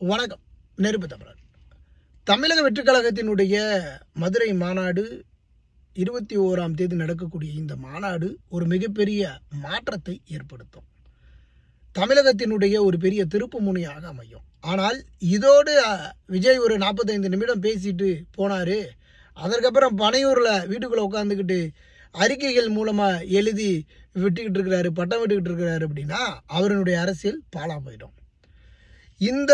வணக்கம். நெருப்பு தமிழன் தமிழக வெற்றிக் கழகத்தினுடைய மதுரை மாநாடு இருபத்தி ஓராம் தேதி நடக்கக்கூடிய இந்த மாநாடு ஒரு மிகப்பெரிய மாற்றத்தை ஏற்படுத்தும். தமிழகத்தினுடைய ஒரு பெரிய திருப்பு முனையாக அமையும். ஆனால் இதோடு விஜய் ஒரு நாற்பத்தைந்து நிமிடம் பேசிட்டு போனார். அதற்கப்புறம் பனையூரில் வீட்டுக்குள்ளே உட்காந்துக்கிட்டு அறிக்கைகள் மூலமாக எழுதி விட்டுக்கிட்டு இருக்கிறாரு பட்டம் விட்டுக்கிட்டு இருக்கிறாரு அப்படின்னா அவருடைய அரசியல் பாலாக போயிடும். இந்த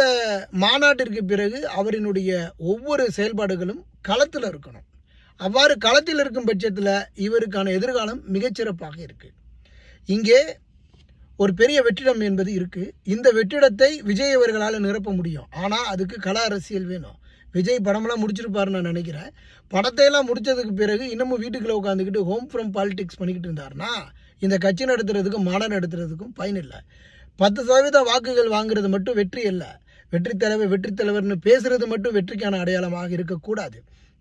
மாநாட்டிற்கு பிறகு அவரினுடைய ஒவ்வொரு செயல்பாடுகளும் களத்தில் இருக்கணும். அவ்வாறு களத்தில் இருக்கும் பட்சத்தில் இவருக்கான எதிர்காலம் மிகச்சிறப்பாக இருக்குது இங்கே ஒரு பெரிய வெற்றிடம் என்பது இருக்குது இந்த வெற்றிடத்தை விஜய் அவர்களால் நிரப்ப முடியும். ஆனால் அதுக்கு கள அரசியல் வேணும். விஜய் படமெல்லாம் முடிச்சிருப்பாருன்னு நான் நினைக்கிறேன். படத்தையெல்லாம் முடித்ததுக்கு பிறகு இன்னமும் வீட்டுக்குள்ள உட்காந்துக்கிட்டு ஹோம் ஃப்ரம் பாலிடிக்ஸ் பண்ணிக்கிட்டு இருந்தாருன்னா இந்த கட்சி நடத்துறதுக்கும் மாநாடு நடத்துறதுக்கும் பயன் இல்லை. பத்து சதவீத வாக்குகள் வாங்குறது மட்டும் வெற்றி இல்லை வெற்றி தலைவர் வெற்றி தலைவர்னு பேசுறது மட்டும் வெற்றிக்கான அடையாளமாக இருக்கக்கூடாது.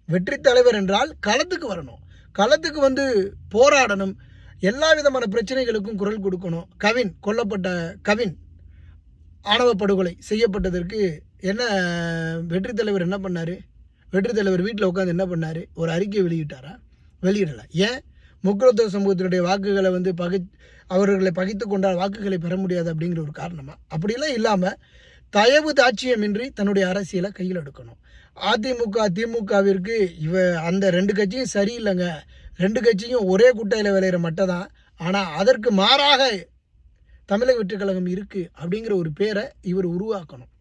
வெற்றி தலைவர் என்றால் களத்துக்கு வரணும். களத்துக்கு வந்து போராடணும். எல்லா விதமான பிரச்சனைகளுக்கும் குரல் கொடுக்கணும். கவின் கொல்லப்பட்ட கவின் ஆணவ படுகொலை செய்யப்பட்டதற்கு என்ன வெற்றி தலைவர் என்ன பண்ணார்? வெற்றி தலைவர் வீட்டில் உட்காந்து என்ன பண்ணார்? ஒரு அறிக்கை வெளியிட்டாரா? வெளியிடலை. ஏன்? முக்குலத்துவ சமூகத்தினுடைய வாக்குகளை வந்து பகி அவர்களை பகித்து கொண்டால் வாக்குகளை பெற முடியாது அப்படிங்கிற ஒரு காரணமாக அப்படிலாம் இல்லாமல் தயவு தாட்சியமின்றி தன்னுடைய அரசியலை கையில் எடுக்கணும். அதிமுக திமுகவிற்கு இவ அந்த ரெண்டு கட்சியும் சரியில்லைங்க. ரெண்டு கட்சியும் ஒரே குட்டையில் விளையிற மட்டை தான் ஆனால் அதற்கு மாறாக தமிழக வெற்றிக்கழகம் இருக்குது அப்படிங்கிற ஒரு பேரை இவர் உருவாக்கணும்.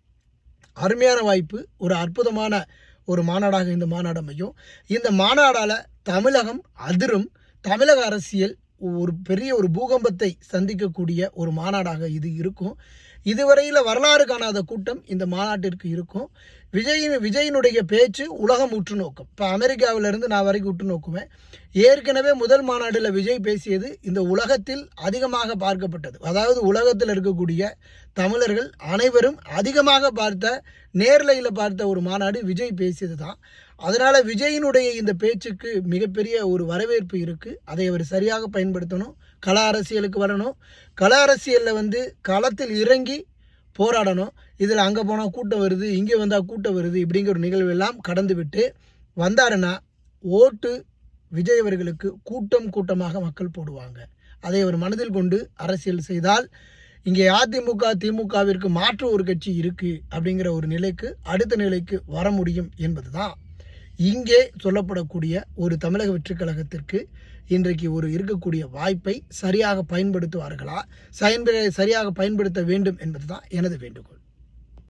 அருமையான வாய்ப்பு ஒரு அற்புதமான ஒரு மாநாடாக இந்த மாநாடு அமையும். இந்த மாநாடால் தமிழகம் அதிரும். தமிழக அரசியல் ஒரு பெரிய ஒரு பூகம்பத்தை சந்திக்கக்கூடிய ஒரு மாநாடாக இது இருக்கும். இதுவரையில் வரலாறு காணாத கூட்டம் இந்த மாநாட்டிற்கு இருக்கும். விஜயின் விஜயினுடைய பேச்சு உலகம் உற்று நோக்கும். இப்போ அமெரிக்காவிலிருந்து நான் வரைக்கும் உற்று நோக்குவேன். ஏற்கனவே முதல் மாநாட்டில் விஜய் பேசியது இந்த உலகத்தில் அதிகமாக பார்க்கப்பட்டது. அதாவது உலகத்தில் இருக்கக்கூடிய தமிழர்கள் அனைவரும் அதிகமாக பார்த்த நேர்லையில் பார்த்த ஒரு மாநாடு விஜய் பேசியது தான் அதனால் விஜயினுடைய இந்த பேச்சுக்கு மிகப்பெரிய ஒரு வரவேற்பு இருக்குது அதை அவர் சரியாக பயன்படுத்தணும். கள அரசியலுக்கு வரணும். கள அரசியலில் வந்து களத்தில் இறங்கி போராடணும். இதில் அங்கே போனால் கூட்டம் வருது இங்கே வந்தால் கூட்டம் வருது இப்படிங்கிற ஒரு நிகழ்வு எல்லாம் கடந்து விட்டு வந்தாருன்னா ஓட்டு விஜய் அவர்களுக்கு கூட்டம் கூட்டமாக மக்கள் போடுவாங்க. அதை அவர் மனதில் கொண்டு அரசியல் செய்தால் இங்கே அதிமுக திமுகவிற்கு மாற்று ஒரு கட்சி இருக்குது அப்படிங்கிற ஒரு நிலைக்கு அடுத்த நிலைக்கு வர முடியும் என்பது தான் இங்கே சொல்லப்படக்கூடிய ஒரு தமிழக வெற்றி கழகத்திற்கு இன்றைக்கு ஒரு இருக்கக்கூடிய வாய்ப்பை சரியாக பயன்படுத்துவார்களா? பயன்ப சரியாக பயன்படுத்த வேண்டும் என்பது தான் எனது வேண்டுகோள்.